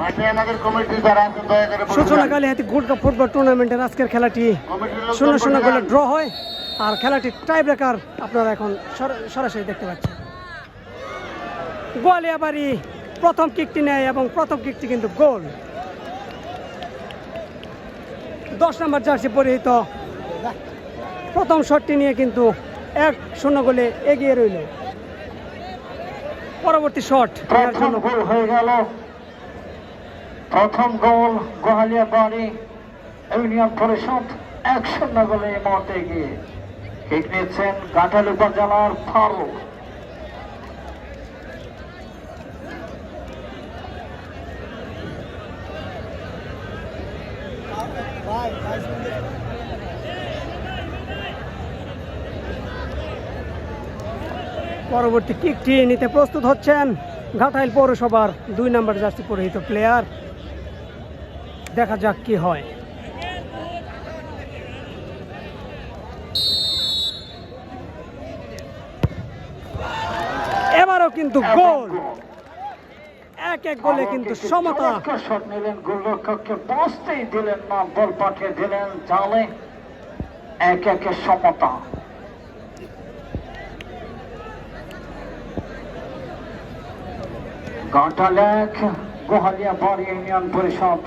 মাঠে আমাদের কমিটি যারা আছেন দয়া করে বসে সূচনা যান। কালীহাতি গোল্ড কাপ ফুটবল টুর্নামেন্টের আজকের খেলাটি। শূন্য শূন্য গোলে ড্র হয়। আর খেলাটি টাই ব্রেকার আপনারা এখন সর- সরাসরি দেখতে পাচ্ছেন। গোয়ালিয়াবাড়ি প্রথম কিকটি নেয় এবং প্রথম কিকটি কিন্তু গোল। দশ নম্বর জার্সি পরিহিত। প্রথম শটটি নিয়ে কিন্তু এক শূন্য গোলে এগিয়ে রইল। পরবর্তী শট জন্য হয়ে প্রথম গোল গোহালিয়া বাড়ি, ইউনিয়ন পরিষদ এক শূন্য গোলে এই গিয়ে ঠিক নিচ্ছেন গাঁটাল উপজেলার ফারুক। পরবর্তী কিকটি নিতে প্রস্তুত হচ্ছেন ঘাটাইল পৌরসভার দুই নম্বর জার্সি পরিহিত প্লেয়ার দেখা যাক কি হয়। এবারও কিন্তু গোল। এক এক গোলে কিন্তু সমতা। শট নিলেন গোলরক্ষককে। বসতেই দিলেন না বল পাঠিয়ে দিলেন জালে। এক একে সমতা। এক গোহালিয়া বাড়ি ইউনিয়ন পরিষদ।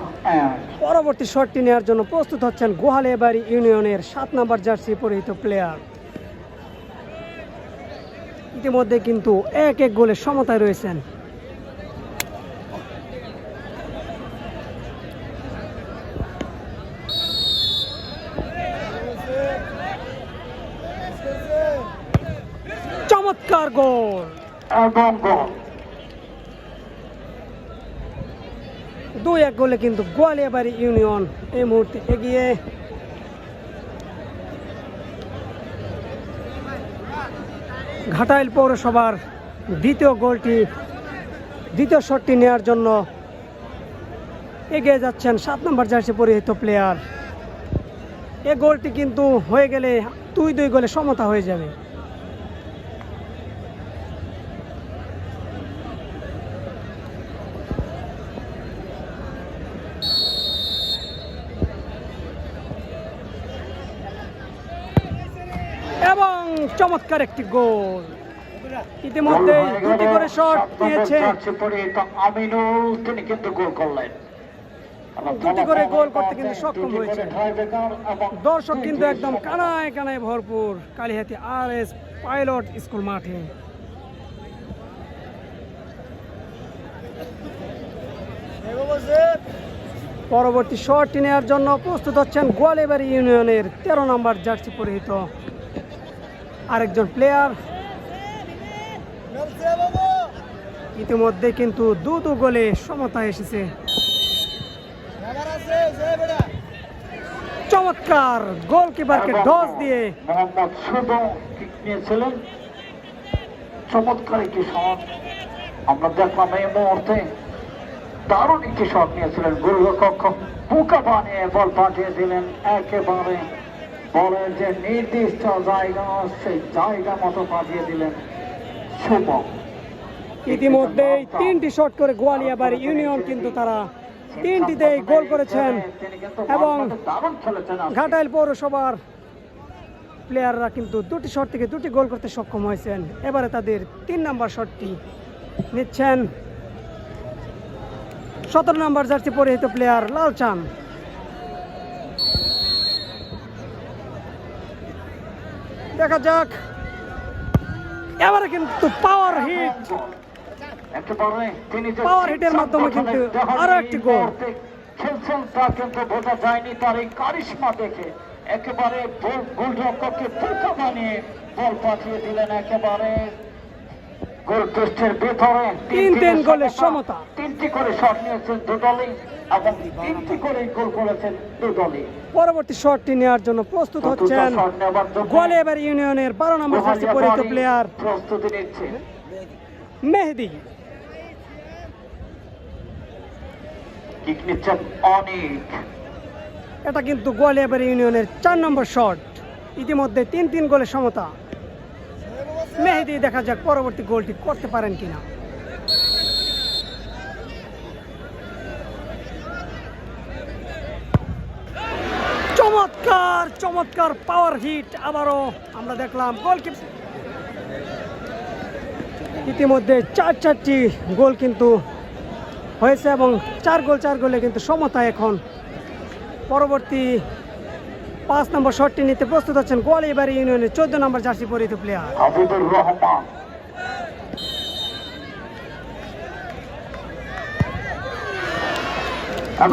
পরবর্তী শটটি নেওয়ার জন্য প্রস্তুত হচ্ছেন গোহালিয়াবাড়ি ইউনিয়নের সাত নম্বর জার্সি পরিহিত প্লেয়ার। ইতিমধ্যে কিন্তু এক এক গোলে সমতায় রয়েছেন। চমৎকার গোল এবং গোল দুই এক গোলে কিন্তু গোয়ালিয়াবাড়ি ইউনিয়ন এই মুহূর্তে এগিয়ে। ঘাটাইল পৌরসভার দ্বিতীয় গোলটি, দ্বিতীয় শটটি নেওয়ার জন্য এগিয়ে যাচ্ছেন সাত নম্বর জার্সি পরিহিত প্লেয়ার এ গোলটি কিন্তু হয়ে গেলে দুই দুই গোলে সমতা হয়ে যাবে এবং চমৎকার একটি গোল। ইতিমধ্যে দুটি করে শট নিয়েছে আমিনুল তিনি কিন্তু গোল করলেন দুটি করে গোল করতে কিন্তু সক্ষম হয়েছে। দর্শক কিন্তু একদম কানায় কানায় ভরপুর Kalihati R S pilot school মাঠে। পরবর্তী শটটি নেওয়ার জন্য প্রস্তুত হচ্ছেন গোয়ালিবাড়ি ইউনিয়নের তেরো নম্বর জার্সি পরিহিত। আরেকজন প্লেয়ার ইতিমধ্যে কিন্তু দু দু গোলে সমতা এসেছে। চমৎকার গোলকিপারকে ডস দিয়ে নিয়েছিলেন। চমৎকার একটি শট আমরা দেখলাম এই মুহূর্তে দারুণ একটি শট নিয়েছিলেন গোলরক্ষক বুকা বানিয়ে বল পাঠিয়ে দিলেন একেবারে। বলের যে নির্দিষ্ট জায়গা, সেই জায়গা মতো পাঠিয়ে দিলেন শুভম ইতিমধ্যে তিনটি শট করে গোয়ালিয়াবাড়ি ইউনিয়ন কিন্তু তারা তিনটিতে গোল করেছেন এবং। ঘাটাইল পৌরসভার প্লেয়াররা কিন্তু দুটি শট থেকে দুটি গোল করতে সক্ষম হয়েছেন। এবারে তাদের তিন নম্বর শটটি নিচ্ছেন। সতেরো নম্বর জার্সি পরিহিত প্লেয়ার লালচান। দেখা যাক। এবারে কিন্তু পাওয়ার হিট যে Power মাধ্যমে কিন্তু আরও একটি গোল। খেলছেন তা কিন্তু বোঝা যায়নি তার এই কারিশমা দেখে। একেবারে গোলরক্ষককে পোকা বানিয়ে বল পাঠিয়ে দিলেন একেবারে। গোল পোস্টের ভেতরে তিন তিন গোলের সমতা। তিনটি করে শট নিয়েছেন দুদলই এবং তিনটি করে গোল করেছেন দুদলই পরবর্তী শটটি নেওয়ার জন্য প্রস্তুত হচ্ছেন গোয়ালিয়াবাড়ি ইউনিয়নের বারো নম্বর জার্সি পরিহিত প্লেয়ার প্রস্তুতি নিচ্ছে। মেহেদি। কিক নিচ্ছেন অনেক। এটা কিন্তু গোয়ালিয়াবার ইউনিয়নের চার নম্বর শট। ইতিমধ্যে তিন তিন গোলের সমতা। মেহেদি, দেখা যাক পরবর্তী গোলটি করতে পারেন কিনা। চমৎকার চমৎকার পাওয়ার হিট আবারও আমরা দেখলাম গোল ইতিমধ্যে চার চারটি গোল কিন্তু হয়েছে এবং চার গোল, চার গোলে কিন্তু সমতা এখন পরবর্তী পাঁচ নম্বর শটটি নিতে প্রস্তুত হচ্ছেন গোয়ালিবাড়ি ইউনিয়নের চোদ্দ নম্বর জার্সি পরিহিত প্লেয়ার রহমান।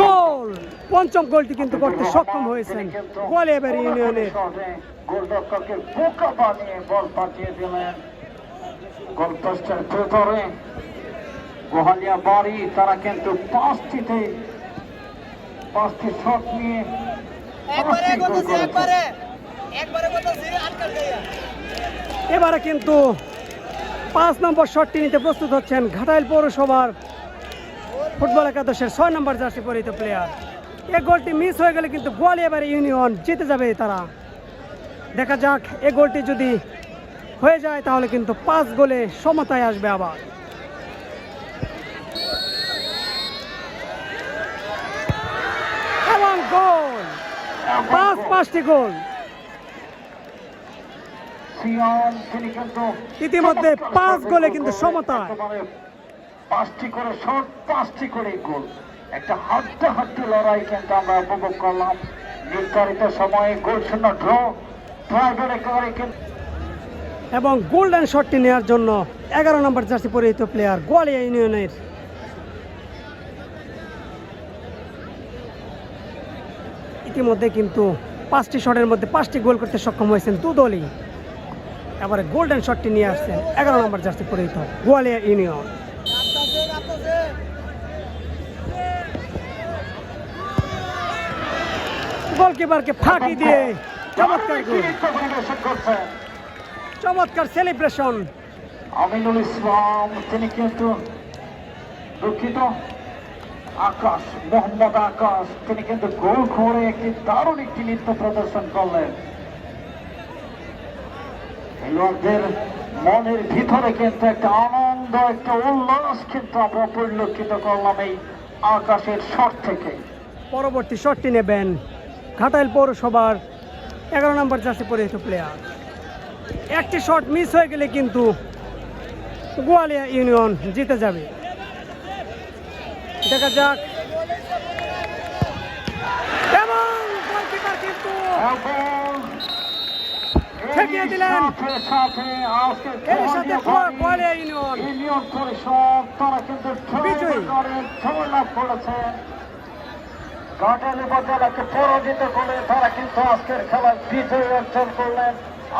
গোল! পঞ্চম গোলটি কিন্তু করতে সক্ষম হয়েছেন গোয়ালিবাড়ি ইউনিয়নের। গোলরক্ষকের বোকা বানিয়ে বল পাঠিয়ে দিলেন। গোল ভেতরে গোহালিয়া বাড়ি তারা কিন্তু পাঁচটিতে পাঁচটি শট নিয়ে এবারে কিন্তু পাঁচ নম্বর শটটি নিতে প্রস্তুত হচ্ছেন ঘাটাইল পৌরসভার ফুটবল একাদশের ছয় নম্বর জার্সি পরিহিত প্লেয়ার এই গোলটি মিস হয়ে গেলে কিন্তু গোয়ালিয়াবাড়ি ইউনিয়ন জিতে যাবে তারা। দেখা যাক এই গোলটি যদি হয়ে যায় তাহলে কিন্তু পাঁচ গোলে সমতায় আসবে আবার। এবং গোল! পাঁচ পাঁচটি গোল ইতিমধ্যে পাঁচ গোলে কিন্তু সমতা। পাঁচটি করে শট পাঁচটি করে গোল। একটা হাড্ডা হাড্ডি লড়াই কিন্তু আমরা উপভোগ করলাম। নির্ধারিত সময়ে গোল শূন্য ড্র ড্রাইভার একেবারে এবং গোল্ডেন শটটি নেওয়ার জন্য এগারো নম্বর জার্সি পরিহিত প্লেয়ার গোয়ালিয়া ইউনিয়নের ইতিমধ্যে কিন্তু পাঁচটি শটের মধ্যে পাঁচটি গোল করতে সক্ষম হয়েছেন দুদলই এবারে গোল্ডেন শটটি নিয়ে আসছেন এগারো নম্বর জার্সি পরিহিত গোয়ালিয়া ইউনিয়ন। গোলকিপারকে ফাঁকি দিয়ে চমৎকার চমৎকার সেলিব্রেশন আমিনুল ইসলাম, তিনি কিন্তু দুঃখিত। আকাশ, মোহাম্মদ আকাশ, তিনি কিন্তু গোল করে একটি দারুণ একটি নৃত্য প্রদর্শন করলেন। খেলোয়াড়দের মনের ভিতরে কিন্তু একটা আনন্দ, একটা উল্লাস কিন্তু আমরা পরিলক্ষিত করলাম এই আকাশের শট থেকে। পরবর্তী শটটি নেবেন ঘাটাইল পৌরসভার এগারো নম্বর জার্সি পরিহিত প্লেয়ার একটি শট মিস হয়ে গেলে কিন্তু গোয়ালিয়া ইউনিয়ন জিতে যাবে। দেখা যাক। তারা কিন্তু পরাজিত করে তারা কিন্তু আজকের অর্জন করলেন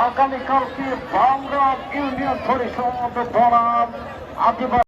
আগামীকালকে বাংলা ইউনিয়ন পরিষদ বনাম আদিবাসী